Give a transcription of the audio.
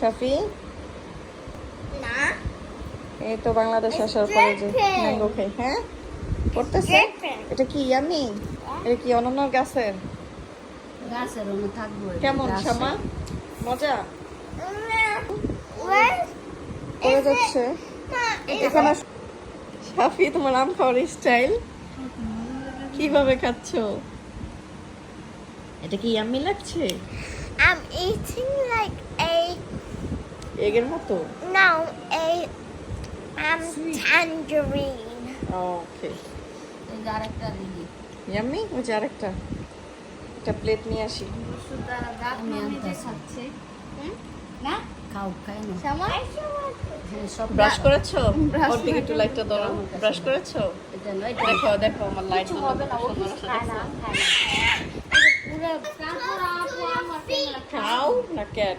শাফি? না। এই তো বাংলাদেশ আসার পরে যে ম্যাঙ্গো খাই হ্যাঁ? dripping. এটা কি ইয়ামি? এটা কি অনন্য গাছের? গাছের থাকব কেমন মজা? It- যাচ্ছে। এখানে শাফি তোমার আম খাওয়ার স্টাইল কীভাবে খাচ্ছো? এটা কি ইয়াম্মি লাগছে? I'm eating like এগের মতো no a um tangerine. ওকে এই যে আরেকটা দিদি ইয়াম্মি ওই যে আরেকটা একটা প্লেট নিয়ে আসি আনতেছি খাও খাই না? হ্যাঁ, সব ব্রাশ করেছ ওর দিকে একটু লাইটটা ধরো ব্রাশ করেছ এটা নয় এটা দেখো দেখো আমার লাইট হবে না না না খাও না ক্যাট